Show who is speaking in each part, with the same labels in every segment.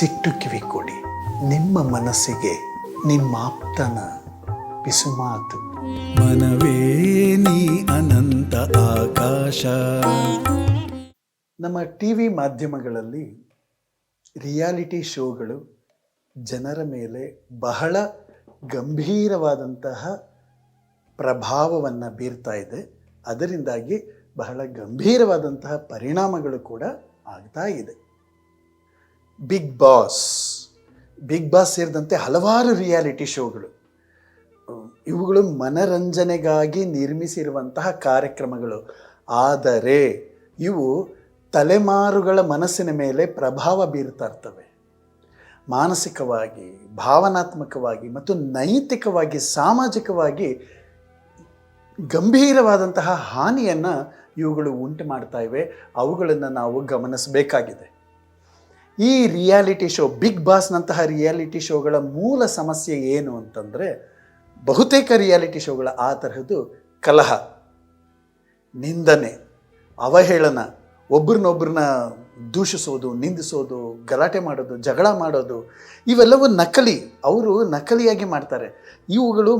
Speaker 1: ಮನಸ್ಸಿಟ್ಟು ಕಿವಿ ಕೊಡಿ. ನಿಮ್ಮ ಮನಸ್ಸಿಗೆ ನಿಮ್ಮಾಪ್ತನ ಪಿಸುಮಾತು
Speaker 2: ಮನವೇ ನೀ ಅನಂತ ಆಕಾಶ.
Speaker 1: ನಮ್ಮ ಟಿ ವಿ ಮಾಧ್ಯಮಗಳಲ್ಲಿ ರಿಯಾಲಿಟಿ ಶೋಗಳು ಜನರ ಮೇಲೆ ಬಹಳ ಗಂಭೀರವಾದಂತಹ ಪ್ರಭಾವವನ್ನು ಬೀರ್ತಾ ಇದೆ. ಅದರಿಂದಾಗಿ ಬಹಳ ಗಂಭೀರವಾದಂತಹ ಪರಿಣಾಮಗಳು ಕೂಡ ಆಗ್ತಾ ಇದೆ. ಬಿಗ್ ಬಾಸ್ ಬಿಗ್ ಬಾಸ್ ಸೇರಿದಂತೆ ಹಲವಾರು ರಿಯಾಲಿಟಿ ಶೋಗಳು ಇವುಗಳು ಮನರಂಜನೆಗಾಗಿ ನಿರ್ಮಿಸಿರುವಂತಹ ಕಾರ್ಯಕ್ರಮಗಳು. ಆದರೆ, ಇವು ತಲೆಮಾರುಗಳ ಮನಸ್ಸಿನ ಮೇಲೆ ಪ್ರಭಾವ ಬೀರ್ತಾ ಇರ್ತವೆ. ಮಾನಸಿಕವಾಗಿ, ಭಾವನಾತ್ಮಕವಾಗಿ ಮತ್ತು ನೈತಿಕವಾಗಿ, ಸಾಮಾಜಿಕವಾಗಿ ಗಂಭೀರವಾದಂತಹ ಹಾನಿಯನ್ನು ಇವುಗಳು ಉಂಟು ಮಾಡ್ತಾ ಇವೆ. ಅವುಗಳನ್ನು ನಾವು ಗಮನಿಸಬೇಕಾಗಿದೆ. ಈ ರಿಯಾಲಿಟಿ ಶೋ ಬಿಗ್ ಬಾಸ್ನಂತಹ ರಿಯಾಲಿಟಿ ಶೋಗಳ ಮೂಲ ಸಮಸ್ಯೆ ಏನು ಅಂತಂದರೆ, ಬಹುತೇಕ ರಿಯಾಲಿಟಿ ಶೋಗಳ ಆ ತರಹದ್ದು ಕಲಹ, ನಿಂದನೆ, ಅವಹೇಳನ, ಒಬ್ರನ್ನೊಬ್ರನ್ನ ದೂಷಿಸೋದು, ನಿಂದಿಸೋದು, ಗಲಾಟೆ ಮಾಡೋದು, ಜಗಳ ಮಾಡೋದು, ಇವೆಲ್ಲವೂ ನಕಲಿ, ಅವರು ನಕಲಿಯಾಗಿ ಮಾಡ್ತಾರೆ. ಇವುಗಳು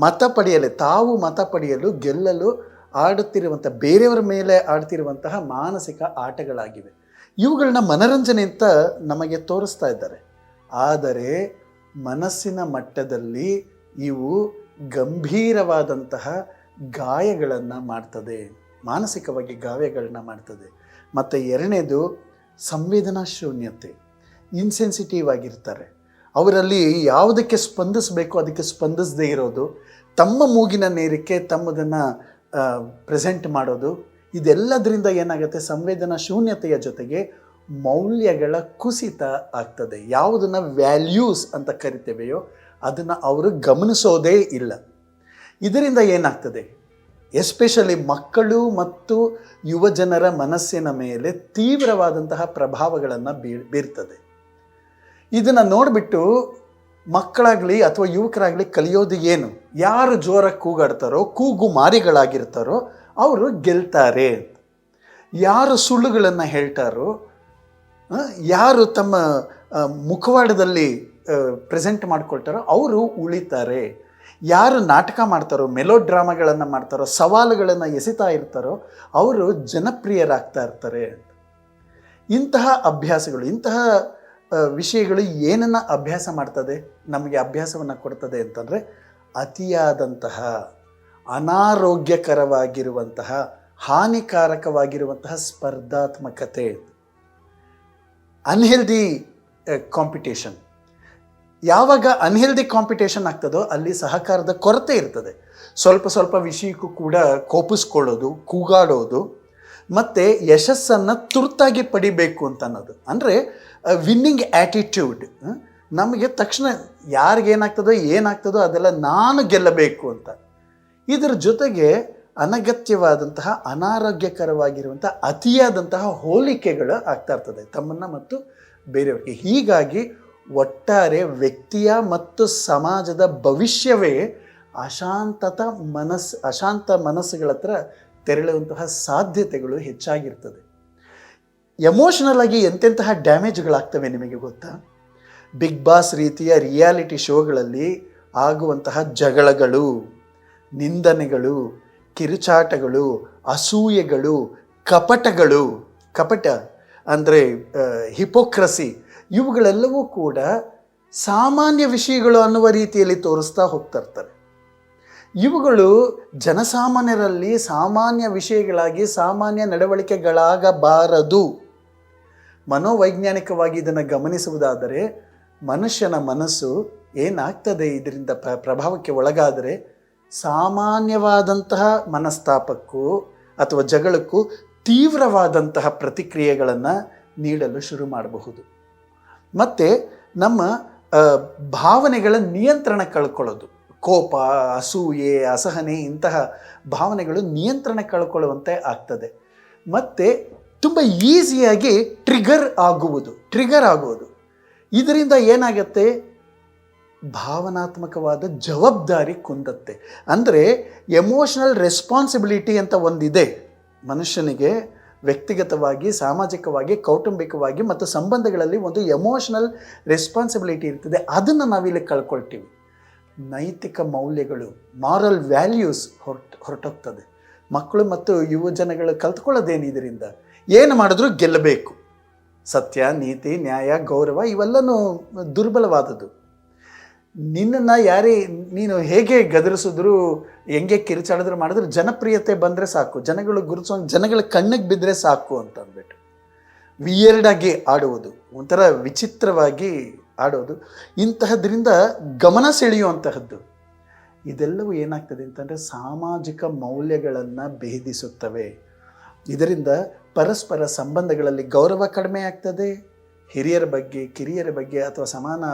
Speaker 1: ಮತ ಪಡೆಯಲು, ತಾವು ಮತ ಪಡೆಯಲು ಗೆಲ್ಲಲು ಆಡುತ್ತಿರುವಂಥ ಬೇರೆಯವರ ಮೇಲೆ ಆಡ್ತಿರುವಂತಹ ಮಾನಸಿಕ ಆಟಗಳಾಗಿವೆ. ಇವುಗಳನ್ನ ಮನರಂಜನೆ ಅಂತ ನಮಗೆ ತೋರಿಸ್ತಾ ಇದ್ದಾರೆ. ಆದರೆ ಮನಸ್ಸಿನ ಮಟ್ಟದಲ್ಲಿ ಇವು ಗಂಭೀರವಾದಂತಹ ಗಾಯಗಳನ್ನು ಮಾಡ್ತದೆ. ಮಾನಸಿಕವಾಗಿ ಗಾಯಗಳನ್ನ ಮಾಡ್ತದೆ. ಮತ್ತು ಎರಡನೇದು ಸಂವೇದನಾ ಶೂನ್ಯತೆ. ಇನ್ಸೆನ್ಸಿಟಿವ್ ಆಗಿರ್ತಾರೆ. ಅವರಲ್ಲಿ ಯಾವುದಕ್ಕೆ ಸ್ಪಂದಿಸಬೇಕು, ಅದಕ್ಕೆ ಸ್ಪಂದಿಸದೇ ಇರೋದು. ತಮ್ಮ ಮೂಗಿನ ನೇರಕ್ಕೆ ತಮ್ಮದನ್ನು ಪ್ರೆಸೆಂಟ್ ಮಾಡೋದು. ಇದೆಲ್ಲದರಿಂದ ಏನಾಗುತ್ತೆ? ಸಂವೇದನಾ ಶೂನ್ಯತೆಯ ಜೊತೆಗೆ ಮೌಲ್ಯಗಳ ಕುಸಿತ ಆಗ್ತದೆ. ಯಾವುದನ್ನು ವ್ಯಾಲ್ಯೂಸ್ ಅಂತ ಕರಿತೇವೆಯೋ, ಅದನ್ನು ಅವರು ಗಮನಿಸೋದೇ ಇಲ್ಲ. ಇದರಿಂದ ಏನಾಗ್ತದೆ? ಎಸ್ಪೆಷಲಿ ಮಕ್ಕಳು ಮತ್ತು ಯುವಜನರ ಮನಸ್ಸಿನ ಮೇಲೆ ತೀವ್ರವಾದಂತಹ ಪ್ರಭಾವಗಳನ್ನು ಬೀ, ಬೀರ್ತದೆ. ಇದನ್ನು ನೋಡಿಬಿಟ್ಟು ಮಕ್ಕಳಾಗಲಿ ಅಥವಾ ಯುವಕರಾಗಲಿ ಕಲಿಯೋದು ಏನು? ಯಾರು ಜೋರಾಗಿ ಕೂಗಾಡ್ತಾರೋ, ಕೂಗು ಮಾರಿಗಳಾಗಿರ್ತಾರೋ ಅವರು ಗೆಲ್ತಾರೆ. ಯಾರು ಸುಳ್ಳುಗಳನ್ನು ಹೇಳ್ತಾರೋ ಯಾರು ತಮ್ಮ ಮುಖವಾಡದಲ್ಲಿ ಪ್ರೆಸೆಂಟ್ ಮಾಡ್ಕೊಳ್ತಾರೋ ಅವರು ಉಳಿತಾರೆ. ಯಾರು ನಾಟಕ ಮಾಡ್ತಾರೋ ಮೆಲೋ ಡ್ರಾಮಾಗಳನ್ನು ಮಾಡ್ತಾರೋ, ಸವಾಲುಗಳನ್ನು ಎಸಿತಾ ಇರ್ತಾರೋ ಅವರು ಜನಪ್ರಿಯರಾಗ್ತಾ ಇರ್ತಾರೆ. ಇಂತಹ ಅಭ್ಯಾಸಗಳು, ಇಂತಹ ವಿಷಯಗಳು ಏನನ್ನು ಅಭ್ಯಾಸ ಮಾಡ್ತದೆ, ನಮಗೆ ಅಭ್ಯಾಸವನ್ನು ಕೊಡ್ತದೆ ಅಂತಂದರೆ ಅತಿಯಾದಂತಹ ಅನಾರೋಗ್ಯಕರವಾಗಿರುವಂತಹ, ಹಾನಿಕಾರಕವಾಗಿರುವಂತಹ ಸ್ಪರ್ಧಾತ್ಮಕತೆ. ಅನ್ಹೆಲ್ದಿ ಕಾಂಪಿಟೇಷನ್ ಯಾವಾಗ ಅನ್ಹೆಲ್ದಿ ಕಾಂಪಿಟೇಷನ್ ಆಗ್ತದೋ ಅಲ್ಲಿ ಸಹಕಾರದ ಕೊರತೆ ಇರ್ತದೆ. ಸ್ವಲ್ಪ ಸ್ವಲ್ಪ ವಿಷಯಕ್ಕೂ ಕೂಡ ಕೋಪಿಸ್ಕೊಳ್ಳೋದು, ಕೂಗಾಡೋದು, ಮತ್ತು ಯಶಸ್ಸನ್ನು ತುರ್ತಾಗಿ ಪಡಿಬೇಕು ಅಂತ ಅನ್ನೋದು. ಅಂದರೆ ವಿನ್ನಿಂಗ್ ಆ್ಯಟಿಟ್ಯೂಡ್ ನಮಗೆ ತಕ್ಷಣ ಯಾರಿಗೇನಾಗ್ತದೋ, ಏನಾಗ್ತದೋ ಅದೆಲ್ಲ ನಾನು ಗೆಲ್ಲಬೇಕು ಅಂತ. ಇದರ ಜೊತೆಗೆ ಅನಗತ್ಯವಾದಂತಹ ಅನಾರೋಗ್ಯಕರವಾಗಿರುವಂಥ ಅತಿಯಾದಂತಹ ಹೋಲಿಕೆಗಳು ಆಗ್ತಾ ಇರ್ತದೆ. ತಮ್ಮನ್ನು ಮತ್ತು ಬೇರೆಯವರಿಗೆ. ಹೀಗಾಗಿ ಒಟ್ಟಾರೆ ವ್ಯಕ್ತಿಯ ಮತ್ತು ಸಮಾಜದ ಭವಿಷ್ಯವೇ ಅಶಾಂತತ ಮನಸ್, ಅಶಾಂತ ಮನಸ್ಸುಗಳ ಹತ್ರ ತೆರಳುವಂತಹ ಸಾಧ್ಯತೆಗಳು ಹೆಚ್ಚಾಗಿರ್ತದೆ. ಎಮೋಷನಲ್ ಆಗಿ ಎಂತೆಂತಹ ಡ್ಯಾಮೇಜ್ಗಳಾಗ್ತವೆ ನಿಮಗೆ ಗೊತ್ತಾ? ಬಿಗ್ ಬಾಸ್ ರೀತಿಯ ರಿಯಾಲಿಟಿ ಶೋಗಳಲ್ಲಿ ಆಗುವಂತಹ ಜಗಳಗಳು ನಿಂದನೆಗಳು, ಕಿರುಚಾಟಗಳು, ಅಸೂಯೆಗಳು, ಕಪಟಗಳು. ಕಪಟ ಅಂದರೆ ಹಿಪೋಕ್ರಸಿ. ಇವುಗಳೆಲ್ಲವೂ ಕೂಡ ಸಾಮಾನ್ಯ ವಿಷಯಗಳು ಅನ್ನುವ ರೀತಿಯಲ್ಲಿ ತೋರಿಸ್ತಾ ಹೋಗ್ತಾ ಇರ್ತಾರೆ. ಇವುಗಳು ಜನಸಾಮಾನ್ಯರಲ್ಲಿ ಸಾಮಾನ್ಯ ವಿಷಯಗಳಾಗಿ, ಸಾಮಾನ್ಯ ನಡವಳಿಕೆಗಳಾಗಬಾರದು. ಮನೋವೈಜ್ಞಾನಿಕವಾಗಿ ಇದನ್ನು ಗಮನಿಸುವುದಾದರೆ, ಮನುಷ್ಯನ ಮನಸ್ಸು ಏನಾಗ್ತದೆ ಇದರಿಂದ ಪ್ರ, ಪ್ರಭಾವಕ್ಕೆ ಒಳಗಾದರೆ ಸಾಮಾನ್ಯವಾದಂತಹ ಮನಸ್ತಾಪಕ್ಕೂ ಅಥವಾ ಜಗಳಕ್ಕೂ ತೀವ್ರವಾದಂತಹ ಪ್ರತಿಕ್ರಿಯೆಗಳನ್ನು ನೀಡಲು ಶುರು ಮಾಡಬಹುದು. ಮತ್ತು ನಮ್ಮ ಭಾವನೆಗಳ ನಿಯಂತ್ರಣ ಕಳ್ಕೊಳ್ಳೋದು. ಕೋಪ, ಅಸೂಯೆ, ಅಸಹನೆ ಇಂತಹ ಭಾವನೆಗಳು ನಿಯಂತ್ರಣ ಕಳ್ಕೊಳ್ಳುವಂತೆ ಆಗ್ತದೆ. ಮತ್ತು ತುಂಬ ಈಸಿಯಾಗಿ ಟ್ರಿಗರ್ ಆಗುವುದು ಟ್ರಿಗರ್ ಆಗುವುದು. ಇದರಿಂದ ಏನಾಗತ್ತೆ? ಭಾವನಾತ್ಮಕವಾದ ಜವಾಬ್ದಾರಿ ಕುಂದತ್ತೆ. ಅಂದರೆ ಎಮೋಷನಲ್ ರೆಸ್ಪಾನ್ಸಿಬಿಲಿಟಿ ಅಂತ ಒಂದಿದೆ. ಮನುಷ್ಯನಿಗೆ ವ್ಯಕ್ತಿಗತವಾಗಿ, ಸಾಮಾಜಿಕವಾಗಿ, ಕೌಟುಂಬಿಕವಾಗಿ ಮತ್ತು ಸಂಬಂಧಗಳಲ್ಲಿ ಒಂದು ಎಮೋಷನಲ್ ರೆಸ್ಪಾನ್ಸಿಬಿಲಿಟಿ ಇರ್ತದೆ. ಅದನ್ನು ನಾವಿಲ್ಲಿ ಕಳ್ಕೊಳ್ತೀವಿ. ನೈತಿಕ ಮೌಲ್ಯಗಳು ಮಾರಲ್ ವ್ಯಾಲ್ಯೂಸ್ ಹೊರಟು, ಹೊರಟೋಗ್ತದೆ. ಮಕ್ಕಳು ಮತ್ತು ಯುವ ಜನಗಳು ಕಲ್ತ್ಕೊಳ್ಳೋದೇನು ಇದರಿಂದ? ಏನು ಮಾಡಿದ್ರೂ ಗೆಲ್ಲಬೇಕು? ಸತ್ಯ, ನೀತಿ, ನ್ಯಾಯ, ಗೌರವ ಇವೆಲ್ಲನೂ ದುರ್ಬಲವಾದದ್ದು. ನಿನ್ನನ್ನು ಯಾರೇ ನೀನು ಹೇಗೆ ಗದರಿಸಿದ್ರು, ಹೆಂಗೆ ಕಿರಿಚಾಡಿದ್ರು ಮಾಡಿದ್ರು ಜನಪ್ರಿಯತೆ ಬಂದರೆ ಸಾಕು. ಜನಗಳು ಗುರುತಿಸೋ, ಜನಗಳ ಕಣ್ಣಿಗೆ ಬಿದ್ದರೆ ಸಾಕು ಅಂತ ಅಂದ್ಬಿಟ್ಟು. ವಿಯರ್ಡಾಗಿ ಆಡುವುದು, ಒಂಥರ ವಿಚಿತ್ರವಾಗಿ ಆಡೋದು. ಇಂತಹದ್ರಿಂದ ಗಮನ ಸೆಳೆಯುವಂತಹದ್ದು. ಇದೆಲ್ಲವೂ ಏನಾಗ್ತದೆ ಅಂತಂದರೆ ಸಾಮಾಜಿಕ ಮೌಲ್ಯಗಳನ್ನು ಭೇದಿಸುತ್ತವೆ. ಇದರಿಂದ ಪರಸ್ಪರ ಸಂಬಂಧಗಳಲ್ಲಿ ಗೌರವ ಕಡಿಮೆ ಆಗ್ತದೆ. ಹಿರಿಯರ ಬಗ್ಗೆ, ಕಿರಿಯರ ಬಗ್ಗೆ ಅಥವಾ ಸಮಾನ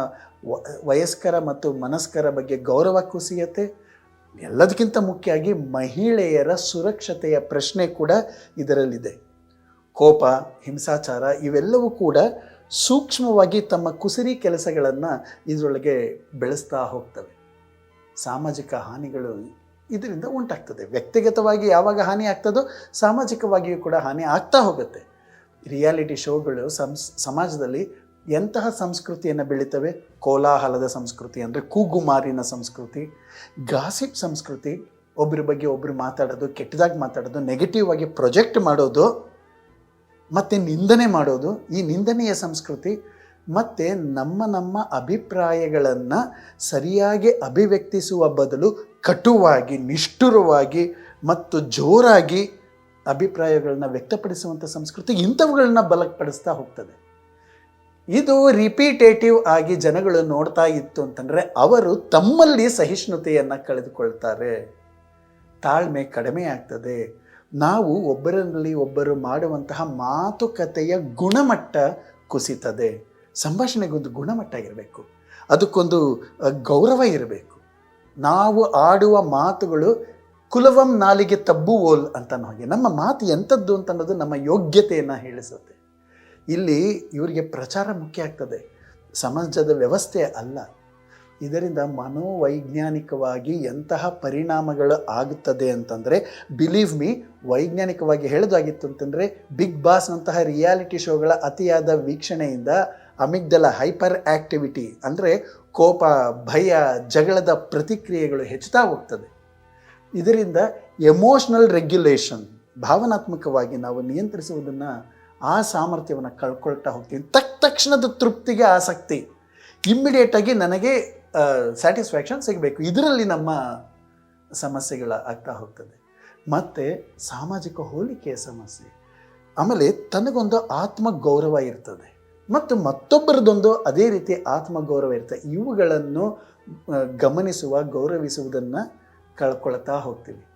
Speaker 1: ವಯಸ್ಕರ ಮತ್ತು ಮನಸ್ಕರ ಬಗ್ಗೆ ಗೌರವ ಕುಸಿಯತ್ತೆ. ಎಲ್ಲದಕ್ಕಿಂತ ಮುಖ್ಯವಾಗಿ ಮಹಿಳೆಯರ ಸುರಕ್ಷತೆಯ ಪ್ರಶ್ನೆ ಕೂಡ ಇದರಲ್ಲಿದೆ. ಕೋಪ, ಹಿಂಸಾಚಾರ ಇವೆಲ್ಲವೂ ಕೂಡ ಸೂಕ್ಷ್ಮವಾಗಿ ತಮ್ಮ ಕುಸಿರಿ ಕೆಲಸಗಳನ್ನು ಇದರೊಳಗೆ ಬೆಳೆಸ್ತಾ ಹೋಗ್ತವೆ. ಸಾಮಾಜಿಕ ಹಾನಿಗಳು ಇದರಿಂದ ಉಂಟಾಗ್ತದೆ. ವ್ಯಕ್ತಿಗತವಾಗಿ ಯಾವಾಗ ಹಾನಿ ಆಗ್ತದೋ ಸಾಮಾಜಿಕವಾಗಿಯೂ ಕೂಡ ಹಾನಿ ಆಗ್ತಾ ಹೋಗುತ್ತೆ. ರಿಯಾಲಿಟಿ ಶೋಗಳು ಸಂಸ್ ಸಮಾಜದಲ್ಲಿ ಎಂತಹ ಸಂಸ್ಕೃತಿಯನ್ನು ಬೆಳೀತವೆ? ಕೋಲಾಹಲದ ಸಂಸ್ಕೃತಿ ಅಂದರೆ ಕೂಗುಮಾರಿನ ಸಂಸ್ಕೃತಿ, ಗಾಸಿಪ್ ಸಂಸ್ಕೃತಿ. ಒಬ್ಬರ ಬಗ್ಗೆ ಒಬ್ಬರು ಮಾತಾಡೋದು, ಕೆಟ್ಟದಾಗಿ ಮಾತಾಡೋದು ನೆಗೆಟಿವ್ ಆಗಿ ಪ್ರೊಜೆಕ್ಟ್ ಮಾಡೋದು, ಮತ್ತು ನಿಂದನೆ ಮಾಡೋದು, ಈ ನಿಂದನೆಯ ಸಂಸ್ಕೃತಿ. ಮತ್ತು ನಮ್ಮ ನಮ್ಮ ಅಭಿಪ್ರಾಯಗಳನ್ನು ಸರಿಯಾಗಿ ಅಭಿವ್ಯಕ್ತಿಸುವ ಬದಲು ಕಟುವಾಗಿ, ನಿಷ್ಠುರವಾಗಿ ಮತ್ತು ಜೋರಾಗಿ ಅಭಿಪ್ರಾಯಗಳನ್ನ ವ್ಯಕ್ತಪಡಿಸುವಂಥ ಸಂಸ್ಕೃತಿ ಇಂಥವುಗಳನ್ನ ಬಲಪಡಿಸ್ತಾ ಹೋಗ್ತದೆ. ಇದು ರಿಪೀಟೇಟಿವ್ ಆಗಿ ಜನಗಳು ನೋಡ್ತಾ ಇತ್ತು ಅಂತಂದರೆ ಅವರು ತಮ್ಮಲ್ಲಿ ಸಹಿಷ್ಣುತೆಯನ್ನು ಕಳೆದುಕೊಳ್ತಾರೆ. ತಾಳ್ಮೆ ಕಡಿಮೆ ಆಗ್ತದೆ. ನಾವು ಒಬ್ಬರಲ್ಲಿ ಒಬ್ಬರು ಮಾಡುವಂತಹ ಮಾತುಕತೆಯ ಗುಣಮಟ್ಟ ಕುಸಿತದೆ. ಸಂಭಾಷಣೆಗೊಂದು ಗುಣಮಟ್ಟ ಇರಬೇಕು ಅದಕ್ಕೊಂದು ಗೌರವ ಇರಬೇಕು. ನಾವು ಆಡುವ ಮಾತುಗಳು ಕುಲವಂ ನಾಲಿಗೆ ತಬ್ಬುವೋಲ್ ಅಂತ ಹಾಗೆ. ನಮ್ಮ ಮಾತು ಎಂಥದ್ದು ಅಂತ ಅನ್ನೋದು ನಮ್ಮ ಯೋಗ್ಯತೆಯನ್ನು ಹೇಳಿಸುತ್ತೆ. ಇಲ್ಲಿ ಇವರಿಗೆ ಪ್ರಚಾರ ಮುಖ್ಯ ಆಗ್ತದೆ. ಸಮಾಜದ ವ್ಯವಸ್ಥೆ ಅಲ್ಲ. ಇದರಿಂದ ಮನೋವೈಜ್ಞಾನಿಕವಾಗಿ ಎಂತಹ ಪರಿಣಾಮಗಳು ಆಗುತ್ತದೆ ಅಂತಂದರೆ ಬಿಲೀವ್ ಮೀ ವೈಜ್ಞಾನಿಕವಾಗಿ ಹೇಳೋದಾಗಿತ್ತು ಅಂತಂದರೆ ಬಿಗ್ ಬಾಸ್ನಂತಹ ರಿಯಾಲಿಟಿ ಶೋಗಳ ಅತಿಯಾದ ವೀಕ್ಷಣೆಯಿಂದ ಅಮಿಗ್ದಲ ಹೈಪರ್ ಆ್ಯಕ್ಟಿವಿಟಿ ಅಂದರೆ ಕೋಪ, ಭಯ, ಜಗಳದ ಪ್ರತಿಕ್ರಿಯೆಗಳು ಹೆಚ್ಚುತ್ತಾ ಹೋಗ್ತದೆ. ಇದರಿಂದ ಎಮೋಷ್ನಲ್ ರೆಗ್ಯುಲೇಷನ್ ಭಾವನಾತ್ಮಕವಾಗಿ ನಾವು ನಿಯಂತ್ರಿಸುವುದನ್ನು ಆ ಸಾಮರ್ಥ್ಯವನ್ನು ಕಳ್ಕೊಳ್ತಾ ಹೋಗ್ತೀವಿ ತಕ್ ತಕ್ಷಣದ ತೃಪ್ತಿಗೆ ಆಸಕ್ತಿ ಇಮ್ಮಿಡಿಯೇಟಾಗಿ ನನಗೆ ಸ್ಯಾಟಿಸ್ಫ್ಯಾಕ್ಷನ್ ಸಿಗಬೇಕು. ಇದರಲ್ಲಿ ನಮ್ಮ ಸಮಸ್ಯೆಗಳ ಆಗ್ತಾ ಹೋಗ್ತದೆ. ಮತ್ತು ಸಾಮಾಜಿಕ ಹೋಲಿಕೆಯ ಸಮಸ್ಯೆ. ಆಮೇಲೆ ತನಗೊಂದು ಆತ್ಮ ಗೌರವ ಇರ್ತದೆ. ಮತ್ತು ಮತ್ತೊಬ್ಬರದೊಂದು ಅದೇ ರೀತಿ ಆತ್ಮ ಗೌರವ ಇರ್ತದೆ. ಇವುಗಳನ್ನು ಗಮನಿಸುವ, ಗೌರವಿಸುವುದನ್ನು ಕಳ್ಕೊಳ್ತಾ ಹೋಗ್ತೀವಿ.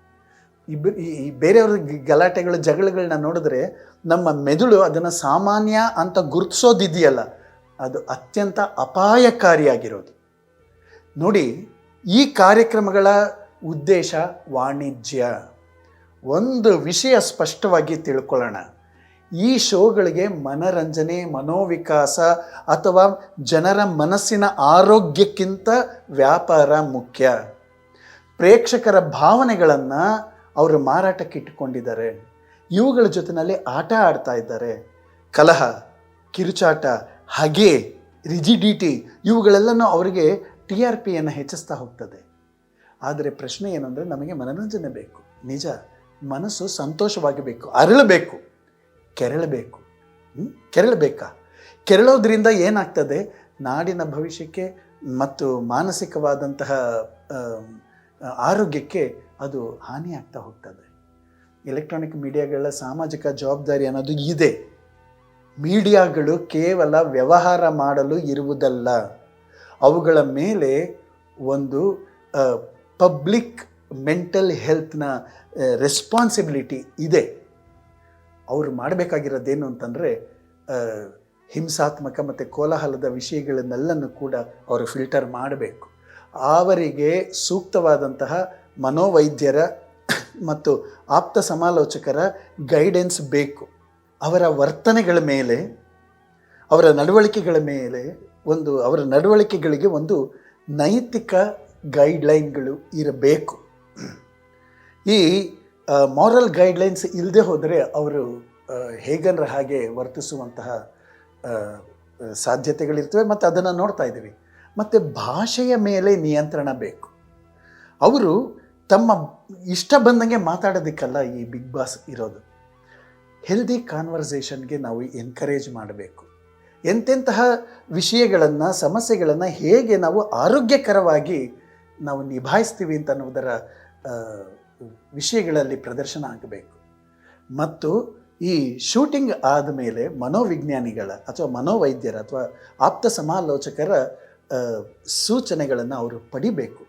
Speaker 1: ಇಬ್ಬ ಈ ಬೇರೆಯವ್ರ ಗಲಾಟೆಗಳು, ಜಗಳಗಳನ್ನ ನೋಡಿದ್ರೆ ನಮ್ಮ ಮೆದುಳು ಅದನ್ನು ಸಾಮಾನ್ಯ ಅಂತ ಗುರುತಿಸೋದಿದೆಯಲ್ಲ, ಅದು ಅತ್ಯಂತ ಅಪಾಯಕಾರಿಯಾಗಿರೋದು. ನೋಡಿ, ಈ ಕಾರ್ಯಕ್ರಮಗಳ ಉದ್ದೇಶ ವಾಣಿಜ್ಯ. ಒಂದು ವಿಷಯ ಸ್ಪಷ್ಟವಾಗಿ ತಿಳ್ಕೊಳ್ಳೋಣ. ಈ ಶೋಗಳಿಗೆ ಮನರಂಜನೆ, ಮನೋವಿಕಾಸ ಅಥವಾ ಜನರ ಮನಸ್ಸಿನ ಆರೋಗ್ಯಕ್ಕಿಂತ ವ್ಯಾಪಾರ ಮುಖ್ಯ. ಪ್ರೇಕ್ಷಕರ ಭಾವನೆಗಳನ್ನು ಅವರು ಮಾರಾಟಕ್ಕೆ ಇಟ್ಟುಕೊಂಡಿದ್ದಾರೆ. ಇವುಗಳ ಜೊತೆಯಲ್ಲಿ ಆಟ ಆಡ್ತಾ ಇದ್ದಾರೆ. ಕಲಹ, ಕಿರುಚಾಟ, ಹಗೆ, ರಿಜಿಡಿಟಿ ಇವುಗಳೆಲ್ಲನೂ ಅವರಿಗೆ ಟಿ ಆರ್ ಪಿಯನ್ನು ಹೆಚ್ಚಿಸ್ತಾ ಹೋಗ್ತದೆ. ಆದರೆ ಪ್ರಶ್ನೆ ಏನಂದರೆ ನಮಗೆ ಮನರಂಜನೆ ಬೇಕು. ನಿಜ, ಮನಸ್ಸು ಸಂತೋಷವಾಗಿಬೇಕು. ಅರಳಬೇಕು. ಕೆರಳಬೇಕು? ಕೆರಳಬೇಕಾ? ಕೆರಳೋದ್ರಿಂದ ಏನಾಗ್ತದೆ? ನಾಡಿನ ಭವಿಷ್ಯಕ್ಕೆ ಮತ್ತು ಮಾನಸಿಕವಾದಂತಹ ಆರೋಗ್ಯಕ್ಕೆ ಅದು ಹಾನಿ ಆಗ್ತಾ ಹೋಗ್ತದೆ. ಎಲೆಕ್ಟ್ರಾನಿಕ್ ಮೀಡಿಯಾಗಳ ಸಾಮಾಜಿಕ ಜವಾಬ್ದಾರಿ ಅನ್ನೋದು ಇದೆ. ಮೀಡಿಯಾಗಳು ಕೇವಲ ವ್ಯವಹಾರ ಮಾಡಲು ಇರುವುದಲ್ಲ. ಅವುಗಳ ಮೇಲೆ ಒಂದು ಪಬ್ಲಿಕ್ ಮೆಂಟಲ್ ಹೆಲ್ತ್ನ ರೆಸ್ಪಾನ್ಸಿಬಿಲಿಟಿ ಇದೆ. ಅವರು ಮಾಡಬೇಕಾಗಿರೋದೇನು ಅಂತಂದರೆ ಹಿಂಸಾತ್ಮಕ ಮತ್ತು ಕೋಲಾಹಲದ ವಿಷಯಗಳನ್ನೆಲ್ಲನೂ ಕೂಡ ಅವರು ಫಿಲ್ಟರ್ ಮಾಡಬೇಕು. ಅವರಿಗೆ ಸೂಕ್ತವಾದಂತಹ ಮನೋವೈದ್ಯರ ಮತ್ತು ಆಪ್ತ ಸಮಾಲೋಚಕರ ಗೈಡೆನ್ಸ್ ಬೇಕು. ಅವರ ವರ್ತನೆಗಳ ಮೇಲೆ, ಅವರ ನಡವಳಿಕೆಗಳ ಮೇಲೆ ಒಂದು, ಅವರ ನಡವಳಿಕೆಗಳಿಗೆ ಒಂದು ನೈತಿಕ ಗೈಡ್ಲೈನ್ಗಳು ಇರಬೇಕು. ಈ ಮಾರಲ್ ಗೈಡ್ಲೈನ್ಸ್ ಇಲ್ಲದೆ ಹೋದರೆ ಅವರು ಹೇಗನರ ಹೇಗನ್ರ ಹಾಗೆ ವರ್ತಿಸುವಂತಹ ಸಾಧ್ಯತೆಗಳಿರ್ತವೆ. ಮತ್ತು ಅದನ್ನು ನೋಡ್ತಾ ಇದ್ದೀವಿ. ಮತ್ತು ಭಾಷೆಯ ಮೇಲೆ ನಿಯಂತ್ರಣ ಬೇಕು. ಅವರು ತಮ್ಮ ಇಷ್ಟ ಬಂದಂಗೆ ಮಾತಾಡೋದಕ್ಕಲ್ಲ ಈ ಬಿಗ್ ಬಾಸ್ ಇರೋದು. ಹೆಲ್ದಿ ಕಾನ್ವರ್ಸೇಷನ್ಗೆ ನಾವು ಎನ್ಕರೇಜ್ ಮಾಡಬೇಕು. ಎಂತೆಂತಹ ವಿಷಯಗಳನ್ನು, ಸಮಸ್ಯೆಗಳನ್ನು ಹೇಗೆ ನಾವು ಆರೋಗ್ಯಕರವಾಗಿ ನಾವು ನಿಭಾಯಿಸ್ತೀವಿ ಅಂತ ಅನ್ನೋದರ ವಿಷಯಗಳಲ್ಲಿ ಪ್ರದರ್ಶನ ಆಗಬೇಕು. ಮತ್ತು ಈ ಶೂಟಿಂಗ್ ಆದ ಮೇಲೆ ಮನೋವಿಜ್ಞಾನಿಗಳ ಅಥವಾ ಮನೋವೈದ್ಯರ ಅಥವಾ ಆಪ್ತ ಸಮಾಲೋಚಕರ ಸೂಚನೆಗಳನ್ನು ಅವರು ಪಡಿಬೇಕು.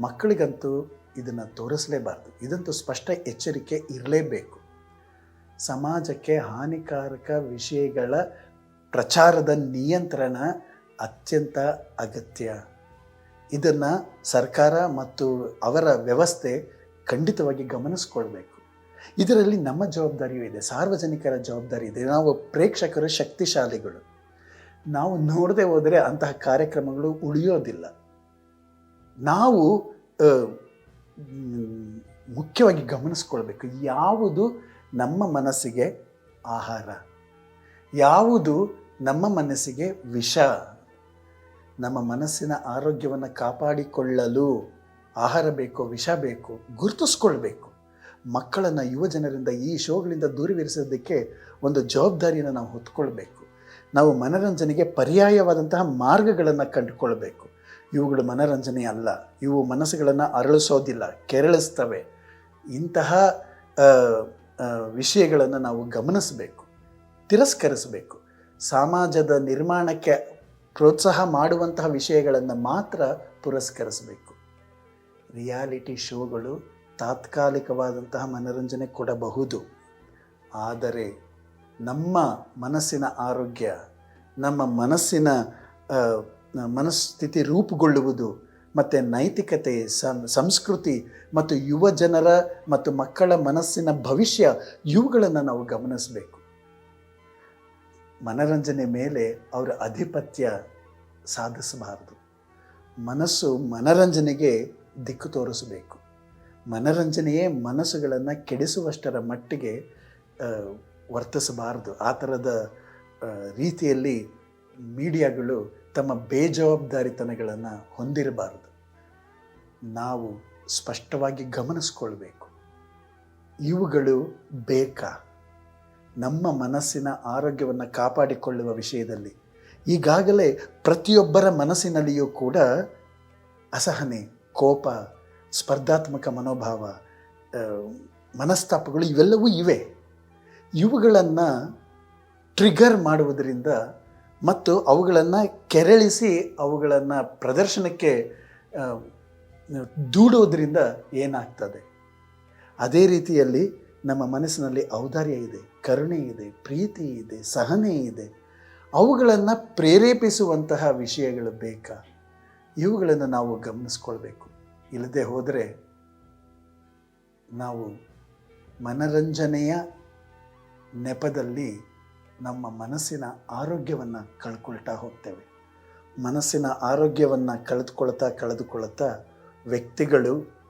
Speaker 1: ಮಕ್ಕಳಿಗಂತೂ ಇದನ್ನು ತೋರಿಸಲೇಬಾರ್ದು. ಇದಂತೂ ಸ್ಪಷ್ಟ ಎಚ್ಚರಿಕೆ ಇರಲೇಬೇಕು. ಸಮಾಜಕ್ಕೆ ಹಾನಿಕಾರಕ ವಿಷಯಗಳ ಪ್ರಚಾರದ ನಿಯಂತ್ರಣ ಅತ್ಯಂತ ಅಗತ್ಯ. ಇದನ್ನು ಸರ್ಕಾರ ಮತ್ತು ಅವರ ವ್ಯವಸ್ಥೆ ಖಂಡಿತವಾಗಿ ಗಮನಿಸ್ಕೊಳ್ಬೇಕು. ಇದರಲ್ಲಿ ನಮ್ಮ ಜವಾಬ್ದಾರಿಯೂ ಇದೆ. ಸಾರ್ವಜನಿಕರ ಜವಾಬ್ದಾರಿ ಇದೆ. ನಾವು ಪ್ರೇಕ್ಷಕರು ಶಕ್ತಿಶಾಲಿಗಳು. ನಾವು ನೋಡದೆ ಹೋದರೆ ಅಂತಹ ಕಾರ್ಯಕ್ರಮಗಳು ಉಳಿಯೋದಿಲ್ಲ. ನಾವು ಮುಖ್ಯವಾಗಿ ಗಮನಿಸ್ಕೊಳ್ಬೇಕು. ಯಾವುದು ನಮ್ಮ ಮನಸ್ಸಿಗೆ ಆಹಾರ? ಯಾವುದು ನಮ್ಮ ಮನಸ್ಸಿಗೆ ವಿಷ? ನಮ್ಮ ಮನಸ್ಸಿನ ಆರೋಗ್ಯವನ್ನು ಕಾಪಾಡಿಕೊಳ್ಳಲು ಆಹಾರ ಬೇಕೋ, ವಿಷ ಬೇಕೋ, ಗುರುತಿಸ್ಕೊಳ್ಬೇಕು. ಮಕ್ಕಳನ್ನು, ಯುವಜನರಿಂದ ಈ ಶೋಗಳಿಂದ ದೂರವಿರಿಸೋದಕ್ಕೆ ಒಂದು ಜವಾಬ್ದಾರಿಯನ್ನು ನಾವು ಹೊತ್ಕೊಳ್ಬೇಕು. ನಾವು ಮನರಂಜನೆಗೆ ಪರ್ಯಾಯವಾದಂತಹ ಮಾರ್ಗಗಳನ್ನು ಕಂಡುಕೊಳ್ಬೇಕು. ಇವುಗಳು ಮನರಂಜನೆ ಅಲ್ಲ. ಇವು ಮನಸ್ಸುಗಳನ್ನು ಅರಳಿಸೋದಿಲ್ಲ, ಕೆರಳಿಸ್ತವೆ. ಇಂತಹ ವಿಷಯಗಳನ್ನು ನಾವು ಗಮನಿಸಬೇಕು, ತಿರಸ್ಕರಿಸಬೇಕು. ಸಮಾಜದ ನಿರ್ಮಾಣಕ್ಕೆ ಪ್ರೋತ್ಸಾಹ ಮಾಡುವಂತಹ ವಿಷಯಗಳನ್ನು ಮಾತ್ರ ಪುರಸ್ಕರಿಸಬೇಕು. ರಿಯಾಲಿಟಿ ಶೋಗಳು ತಾತ್ಕಾಲಿಕವಾದಂತಹ ಮನರಂಜನೆ ಕೊಡಬಹುದು. ಆದರೆ ನಮ್ಮ ಮನಸ್ಸಿನ ಆರೋಗ್ಯ, ನಮ್ಮ ಮನಸ್ಸಿನ ಮನಸ್ಥಿತಿ ರೂಪುಗೊಳ್ಳುವುದು ಮತ್ತು ನೈತಿಕತೆ ಸಂಸ್ಕೃತಿ ಮತ್ತು ಯುವ ಜನರ ಮತ್ತು ಮಕ್ಕಳ ಮನಸ್ಸಿನ ಭವಿಷ್ಯ ಇವುಗಳನ್ನು ನಾವು ಗಮನಿಸಬೇಕು. ಮನರಂಜನೆ ಮೇಲೆ ಅವರ ಅಧಿಪತ್ಯ ಸಾಧಿಸಬಾರದು. ಮನಸ್ಸು ಮನರಂಜನೆಗೆ ದಿಕ್ಕು ತೋರಿಸಬೇಕು. ಮನರಂಜನೆಯೇ ಮನಸ್ಸುಗಳನ್ನು ಕೆಡಿಸುವಷ್ಟರ ಮಟ್ಟಿಗೆ ವರ್ತಿಸಬಾರದು. ಆ ಥರದ ರೀತಿಯಲ್ಲಿ ಮೀಡಿಯಾಗಳು ತಮ್ಮ ಬೇಜವಾಬ್ದಾರಿತನಗಳನ್ನು ಹೊಂದಿರಬಾರದು. ನಾವು ಸ್ಪಷ್ಟವಾಗಿ ಗಮನಿಸ್ಕೊಳ್ಬೇಕು. ಇವುಗಳು ಬೇಕಾ? ನಮ್ಮ ಮನಸ್ಸಿನ ಆರೋಗ್ಯವನ್ನು ಕಾಪಾಡಿಕೊಳ್ಳುವ ವಿಷಯದಲ್ಲಿ. ಈಗಾಗಲೇ ಪ್ರತಿಯೊಬ್ಬರ ಮನಸ್ಸಿನಲ್ಲಿಯೂ ಕೂಡ ಅಸಹನೆ, ಕೋಪ, ಸ್ಪರ್ಧಾತ್ಮಕ ಮನೋಭಾವ ಮನಸ್ತಾಪಗಳು ಇವೆಲ್ಲವೂ ಇವೆ. ಇವುಗಳನ್ನು ಟ್ರಿಗರ್ ಮಾಡುವುದರಿಂದ ಮತ್ತು ಅವುಗಳನ್ನು ಕೆರಳಿಸಿ ಅವುಗಳನ್ನು ಪ್ರದರ್ಶನಕ್ಕೆ ದೂಡೋದ್ರಿಂದ ಏನಾಗ್ತದೆ? ಅದೇ ರೀತಿಯಲ್ಲಿ ನಮ್ಮ ಮನಸ್ಸಿನಲ್ಲಿ ಔದಾರ್ಯ ಇದೆ, ಕರುಣೆ ಇದೆ, ಪ್ರೀತಿ ಇದೆ, ಸಹನೆ ಇದೆ. ಅವುಗಳನ್ನು ಪ್ರೇರೇಪಿಸುವಂತಹ ವಿಷಯಗಳು ಬೇಕಾ? ಇವುಗಳನ್ನು ನಾವು ಗಮನಿಸ್ಕೊಳ್ಬೇಕು. ಇಲ್ಲದೆ ಹೋದರೆ ನಾವು ಮನರಂಜನೆಯ ನೆಪದಲ್ಲಿ ನಮ್ಮ ಮನಸ್ಸಿನ ಆರೋಗ್ಯವನ್ನು ಕಳ್ಕೊಳ್ತಾ ಹೋಗ್ತೇವೆ. ಮನಸ್ಸಿನ ಆರೋಗ್ಯವನ್ನು ಕಳೆದುಕೊಳ್ತಾ ಕಳೆದುಕೊಳ್ತಾ ವ್ಯಕ್ತಿಗಳು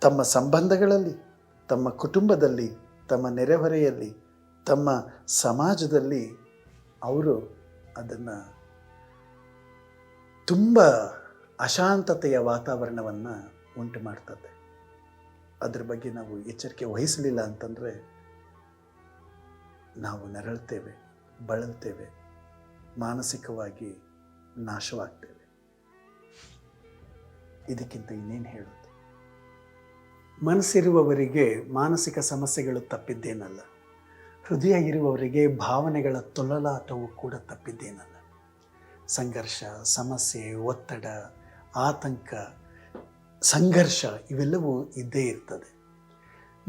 Speaker 1: ತಮ್ಮ ಸಂಬಂಧಗಳಲ್ಲಿ, ತಮ್ಮ ಕುಟುಂಬದಲ್ಲಿ, ತಮ್ಮ ನೆರೆಹೊರೆಯಲ್ಲಿ, ತಮ್ಮ ಸಮಾಜದಲ್ಲಿ ಅವರು ಅದನ್ನು ತುಂಬ ಅಶಾಂತತೆಯ ವಾತಾವರಣವನ್ನು ಉಂಟು ಮಾಡ್ತದೆ ಅದ್ರ ಬಗ್ಗೆ ನಾವು ಎಚ್ಚರಿಕೆ ವಹಿಸಲಿಲ್ಲ ಅಂತಂದರೆ ನಾವು ನರಳ್ತೇವೆ, ಬಳಲ್ತೇವೆ, ಮಾನಸಿಕವಾಗಿ ನಾಶವಾಗ್ತೇವೆ. ಇದಕ್ಕಿಂತ ಇನ್ನೇನು ಹೇಳೋದು? ಮನಸ್ಸಿರುವವರಿಗೆ ಮಾನಸಿಕ ಸಮಸ್ಯೆಗಳು ತಪ್ಪಿದ್ದೇನಲ್ಲ. ಹೃದಯ ಇರುವವರಿಗೆ ಭಾವನೆಗಳ ತೊಳಲಾಟವು ಕೂಡ ತಪ್ಪಿದ್ದೇನಲ್ಲ. ಸಂಘರ್ಷ, ಸಮಸ್ಯೆ, ಒತ್ತಡ, ಆತಂಕ, ಸಂಘರ್ಷ ಇವೆಲ್ಲವೂ ಇದ್ದೇ ಇರ್ತದೆ.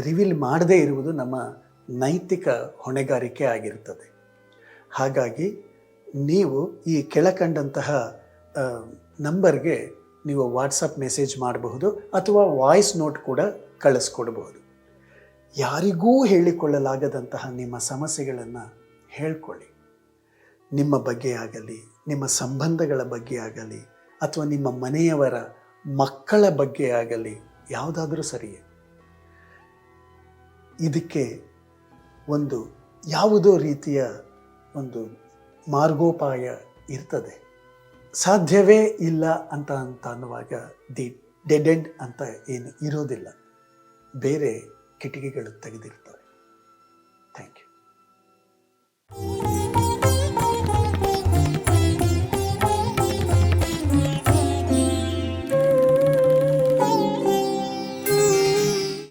Speaker 1: ರಿವೀಲ್ ಮಾಡದೇ ಇರುವುದು ನಮ್ಮ ನೈತಿಕ ಹೊಣೆಗಾರಿಕೆ ಆಗಿರುತ್ತದೆ. ಹಾಗಾಗಿ ನೀವು ಈ ಕೆಳಕಂಡಂತಹ ನಂಬರ್ಗೆ ನೀವು ವಾಟ್ಸಪ್ ಮೆಸೇಜ್ ಮಾಡಬಹುದು ಅಥವಾ ವಾಯ್ಸ್ ನೋಟ್ ಕೂಡ ಕಳಿಸ್ಕೊಡ್ಬಹುದು. ಯಾರಿಗೂ ಹೇಳಿಕೊಳ್ಳಲಾಗದಂತಹ ನಿಮ್ಮ ಸಮಸ್ಯೆಗಳನ್ನು ಹೇಳ್ಕೊಳ್ಳಿ. ನಿಮ್ಮ ಬಗ್ಗೆ ಆಗಲಿ, ನಿಮ್ಮ ಸಂಬಂಧಗಳ ಬಗ್ಗೆ ಆಗಲಿ, ಅಥವಾ ನಿಮ್ಮ ಮನೆಯವರ ಮಕ್ಕಳ ಬಗ್ಗೆ ಆಗಲಿ, ಯಾವುದಾದ್ರೂ ಸರಿಯೇ. ಇದಕ್ಕೆ ಒಂದು ಯಾವುದೋ ರೀತಿಯ ಒಂದು ಮಾರ್ಗೋಪಾಯ ಇರ್ತದೆ. ಸಾಧ್ಯವೇ ಇಲ್ಲ ಅಂತ ಅಂತ ಅನ್ನುವಾಗ ದಿ ಡೆಡ್ ಎಂಡ್ ಅಂತ ಏನು ಇರೋದಿಲ್ಲ. ಬೇರೆ ಕಿಟಕಿಗಳು ತೆಗೆದಿರ್ತವೆ. Thank you.